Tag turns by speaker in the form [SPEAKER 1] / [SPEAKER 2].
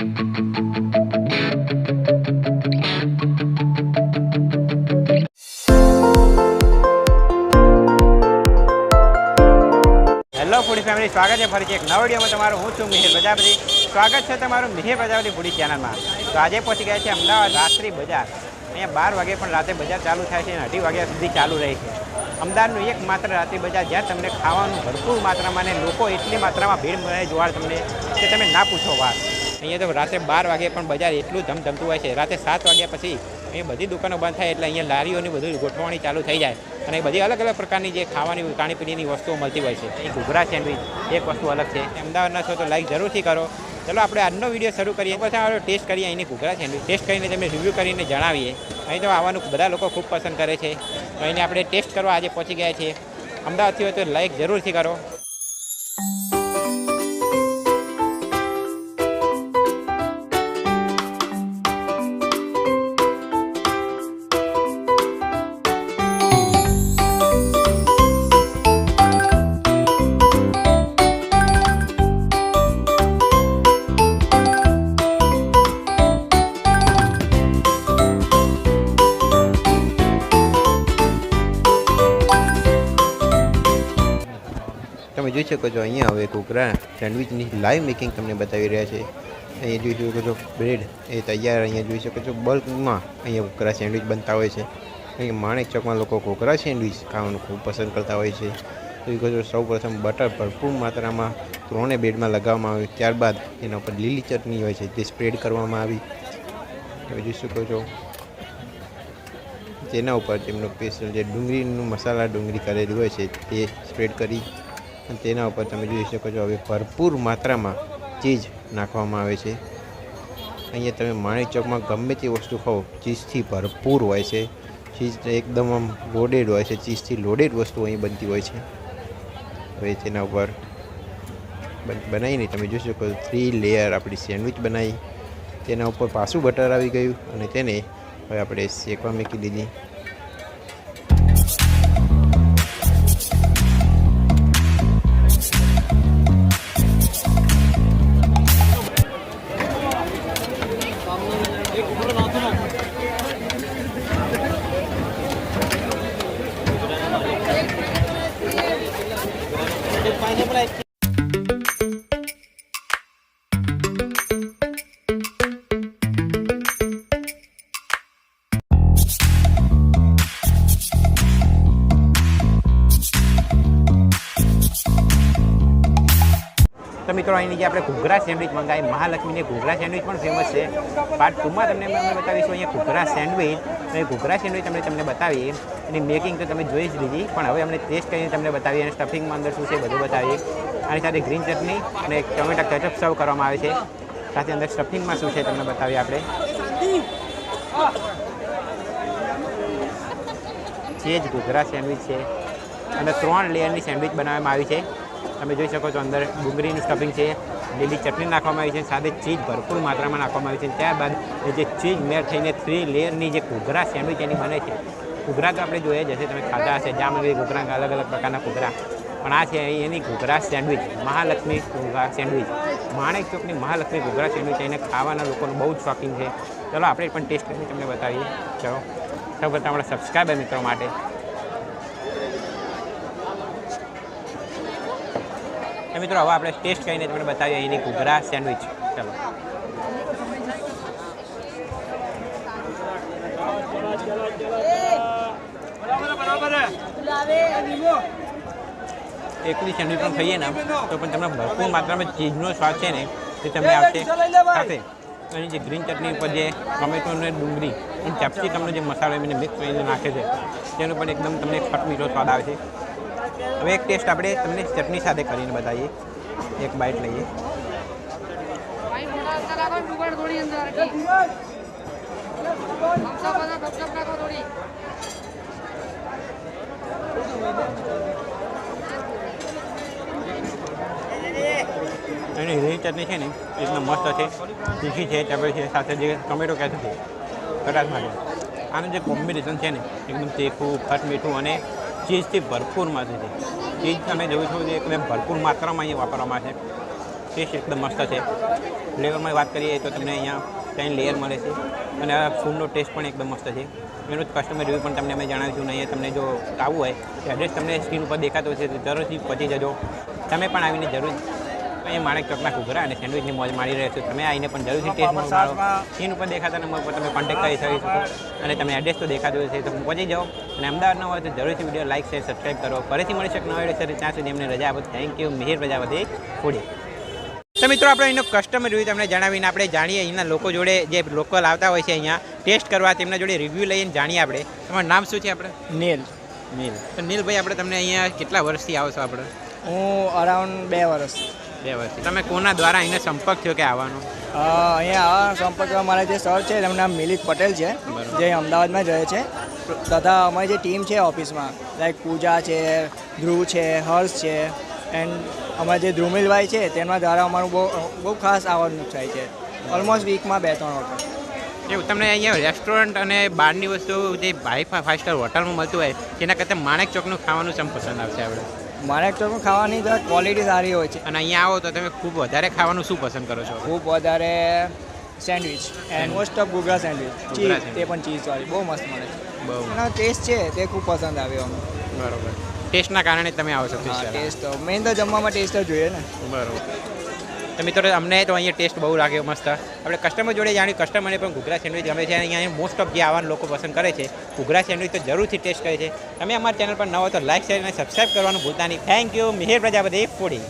[SPEAKER 1] Hello ફૂડી family, સ્વાગત છે ફરીથી એક નવા વિડીયોમાં તમારું. હું છું મિહિર પ્રજાપતિ. સ્વાગત છે તમારું મિહિર પ્રજાપતિ ફૂડી ચેનલમાં. તો આજે પહોંચી ગયા છે અમદાવાદ રાત્રિ બજાર. અહીંયા બાર વાગે પણ રાતે બજાર ચાલુ થાય છે અને અઢી વાગ્યા સુધી ચાલુ રહે છે. અમદાવાદનું એક માત્ર રાત્રિ બજાર જ્યાં તમને ખાવાનું ભરપૂર માત્રામાં ને લોકો એટલી માત્રામાં ભીડ મળે જોવા તમને કે તમે ના પૂછો વાત. અહીંયા તો રાતે બાર વાગે પણ બજાર એટલું ધમધમતું હોય છે. રાતે સાત વાગ્યા પછી અહીંયા બધી દુકાનો બંધ થાય એટલે અહીંયા લારીઓની બધું ગોઠવણી ચાલુ થઈ જાય. અને બધી અલગ અલગ પ્રકારની જે ખાવાની ખાણીપીણીની વસ્તુઓ મળતી હોય છે. અહીં ઘૂઘરા સેન્ડવિચ એક વસ્તુ અલગ છે. અમદાવાદના છો તો લાઈક જરૂરથી કરો. ચલો આપણે આજનો વીડિયો શરૂ કરીએ. પછી આપણે ટેસ્ટ કરીએ અહીંની ઘૂઘરા સેન્ડવિચ. ટેસ્ટ કરીને તમે રિવ્યૂ કરીને જણાવીએ. અહીં તો આવવાનું બધા લોકો ખૂબ પસંદ કરે છે. તો અહીંને આપણે ટેસ્ટ કરવા આજે પહોંચી ગયા છીએ. અમદાવાદથી હોય તો લાઈક જરૂરથી કરો.
[SPEAKER 2] જોઈ શકો છો અહીંયા હવે કોકરા સેન્ડવિચની લાઈવ મેકિંગ તમને બતાવી રહ્યા છે. અહીંયા જોઈ શકો છો બ્રેડ એ તૈયાર અહીંયા જોઈ શકો છો. બલ્કમાં અહીંયા કોકરા સેન્ડવિચ બનતા હોય છે. અહીંયા માણેક ચોકમાં લોકો કોકરા સેન્ડવિચ ખાવાનું ખૂબ પસંદ કરતા હોય છે. જોઈ શકો છો સૌ પ્રથમ બટર ભરપૂર માત્રામાં ત્રણે બ્રેડમાં લગાવવામાં આવ્યું. ત્યારબાદ એના ઉપર લીલી ચટણી હોય છે, તે સ્પ્રેડ કરવામાં આવી. તમે જોઈ શકો છો તેના ઉપર તેમનો સ્પેશિયલ જે ડુંગળીનું મસાલા ડુંગળી કરેલી હોય છે, તે સ્પ્રેડ કરી તેના ઉપર તમે જોઈ શકો છો હવે ભરપૂર માત્રામાં ચીઝ નાખવામાં આવે છે. અહીંયા તમે માણેક ચોકમાં ગમે તે વસ્તુ ખાઓ ચીઝથી ભરપૂર હોય છે. ચીઝ એકદમ આમ લોડેડ હોય છે ચીઝથી લોડેડ વસ્તુ અહીં બનતી હોય છે. હવે તેના ઉપર બનાવીને તમે જોઈ શકો થ્રી લેયર આપણી સેન્ડવિચ બનાવી. તેના ઉપર પાછું બટર આવી ગયું અને તેને હવે આપણે શેકવા મૂકી દીધી.
[SPEAKER 1] フフフフ。મિત્રો, અહીંની જે આપણે ઘૂઘરા સેન્ડવિચ મંગાવી, મહાલક્ષ્મીની ઘૂઘરા સેન્ડવિચ પણ ફેમસ છે. પાર્ટ ટુમાં તમને અમે બતાવીશું અહીંયા ઘૂઘરા સેન્ડવિચ. અને ઘૂઘરા સેન્ડવિચ અમે તમને બતાવીએ. એની મેકિંગ તો તમે જોઈ જ લીધી, પણ હવે અમને ટેસ્ટ કરીને તમને બતાવીએ અને સ્ટફિંગમાં અંદર શું છે બધું બતાવીએ. આની સાથે ગ્રીન ચટણી અને ટમેટા કેચઅપ સર્વ કરવામાં આવે છે. સાથે અંદર સ્ટફિંગમાં શું છે તમને બતાવીએ આપણે. ચેજ ઘૂઘરા સેન્ડવિચ છે. અને ત્રણ લેયરની સેન્ડવિચ બનાવવામાં આવી છે. તમે જોઈ શકો છો અંદર ડુંગળીનું સ્ટફિંગ છે, લીલી ચટણી નાખવામાં આવી છે સાથે ચીઝ ભરપૂર માત્રામાં નાખવામાં આવી છે. ત્યારબાદ એ જે ચીઝ મેળ થઈને થ્રી લેયરની જે ઘૂઘરા સેન્ડવિચ એની બને છે. ઘૂઘરા તો આપણે જોઈએ જ હશે તમે ખાધા હશે જામનગરી ઘૂઘરા અલગ અલગ પ્રકારના ઘૂઘરા. પણ આ છે એની ઘૂઘરા સેન્ડવિચ, મહાલક્ષ્મી ઘૂઘરા સેન્ડવિચ. માણેક ચોકની મહાલક્ષ્મી ઘૂઘરા સેન્ડવિચ એને ખાવાના લોકોનું બહુ જ શોખીન છે. ચલો, આપણે પણ ટેસ્ટ કરીને તમને બતાવીએ. ચલો સૌ પ્રથમ આપણા સબસ્ક્રાઈબર મિત્રો માટે તો મિત્રો હવે આપણે ટેસ્ટ કરીને તમને બતાવીએ એની ઘૂઘરા સેન્ડવિચ ચલો. એકલી સેન્ડવિચ પણ ખાઈએ ને તો પણ તમને ભરપૂર માત્રામાં ચીઝનો સ્વાદ છે ને તે તમને આવશે સાથે અને જે ગ્રીન ચટણી ઉપર જે ટોમેટો અને ડુંગળી અને કેપ્સિકમનો જે મસાલો એમને મિક્સ કરીને નાખે છે તેનો પણ એકદમ તમને ખટ મીઠો સ્વાદ આવે છે. હવે એક ટેસ્ટ આપણે તમને ચટણી સાથે કરીને બતાવીએ. એક બાઇટ લઈએ. એની ગ્રીન ચટણી છે ને એકદમ મસ્ત છે, તીખી છે ચપડી છે સાથે જે ટોમેટો કહેતો છે કદાચ માટે. આનું જે કોમ્બિનેશન છે ને, એકદમ તીખું, ખટ મીઠું અને ચીઝથી ભરપૂર માથે છે. ચીજ તમે જોયું છો જે એકદમ ભરપૂર માત્રામાં અહીંયા વાપરવામાં છે. ટેસ્ટ એકદમ મસ્ત છે. ફ્લેવરમાં વાત કરીએ તો તમને અહીંયા ત્રણ લેયર મળે છે. અને આ ફૂડનો ટેસ્ટ પણ એકદમ મસ્ત છે. એનું કસ્ટમર રિવ્યૂ પણ તમને અમે જણાવીશું નહીં તમને જો આવવું હોય, તો એડ્રેસ તમને સ્ક્રીન ઉપર દેખાતો હશે, તો જરૂરથી પહોંચી જજો. તમે પણ આવીને જરૂર અહીંયા માણેક ચોકના ઘૂઘરા અને સેન્ડવિચની મોજ મારી રહ્યા છો. તમે આવીને પણ જરૂરથી ટેસ્ટ માણો સ્ક્રીન ઉપર દેખાતા નંબર પર તમે કોન્ટેક્ટ કરી શકો છો અને તમે એડ્રેસ તો દેખાતું હશે. તો પહોંચી જાઓ. અને અમદાવાદ ન હોય તો જરૂરથી વીડિયો લાઇક શેર સબસ્ક્રાઈબ કરો. ફરીથી મળી શકે નવા વીડિયો ત્યાં સુધી એમને રજા આપો. Thank you Mihir Prajapati foodie. તો મિત્રો આપણે અહીંનો કસ્ટમર રિવ્યૂ તમને જણાવીને આપણે જાણીએ. અહીંના લોકો જોડે જે લોકલ આવતા હોય છે અહીંયા ટેસ્ટ કરવા તેમના જોડે રિવ્યૂ લઈને જાણીએ આપણે. તમારું નામ શું છે આપણે?
[SPEAKER 3] નીલ.
[SPEAKER 1] નીલ. તો નીલભાઈ આપણે તમને અહીંયા કેટલા વર્ષથી આવો છો આપણે?
[SPEAKER 3] હું અરાઉન્ડ બે વર્ષ.
[SPEAKER 1] બે વર્ષથી. તમે કોના દ્વારા અહીંયા સંપર્ક થયો કે આવવાનો?
[SPEAKER 3] અહીંયા આવા સંપર્ક મારા જે સર છે એમનું નામ મિલિત પટેલ છે જે અમદાવાદમાં જ રહે છે. તથા અમારી જે ટીમ છે ઓફિસમાં લાઈક પૂજા છે ધ્રુવ છે હર્ષ છે એન્ડ અમારા જે ધ્રુમિલભાઈ છે તેના દ્વારા અમારું બહુ બહુ ખાસ આવવાનું થાય છે. ઓલમોસ્ટ વીકમાં બે ત્રણ વખત.
[SPEAKER 1] એવું તમને અહીંયા રેસ્ટોરન્ટ અને બહારની વસ્તુ જે ભાઈ ફાઇવ સ્ટાર હોટલમાં મળતું હોય તેના કરતાં માણેક ચોકનું ખાવાનું સમ પસંદ આવશે આપણે.
[SPEAKER 3] મારે એકચુઅલમાં ખાવાની તો ક્વોલિટી સારી હોય છે.
[SPEAKER 1] અને અહીંયા આવો તો તમે ખૂબ વધારે ખાવાનું શું પસંદ કરો છો?
[SPEAKER 3] ખૂબ વધારે sandwich and most of ghughra sandwich cheese તે પણ ચીઝવાળી બહુ મસ્ત મળે છે.
[SPEAKER 1] બહુ.
[SPEAKER 3] એનો ટેસ્ટ છે તે ખૂબ પસંદ આવ્યો અમને.
[SPEAKER 1] બરોબર. ટેસ્ટના કારણે તમે આવો છો
[SPEAKER 3] ટેસ્ટ તો. મેઇન તો જમવામાં ટેસ્ટ જ જોઈએ ને.
[SPEAKER 1] બરોબર. તો મિત્રો, અમને તો અહીંયા ટેસ્ટ બહુ લાગ્યો મસ્ત. આપણે કસ્ટમર જોડે જાણ્યું કસ્ટમરને પણ ઘૂઘરા સેન્ડવિચ ગમે છે. અહીંયા મોસ્ટ ઓફ જે આવા લોકો પસંદ કરે છે, ઘૂઘરા સેન્ડવિચ તો જરૂરથી ટેસ્ટ કરે છે. તમે અમારા ચેનલ પર ન તો લાઈક શેર અને સબસ્ક્રાઈબ કરવાનું ભૂલતા નહીં. Thank you Mihir Prajapati foodie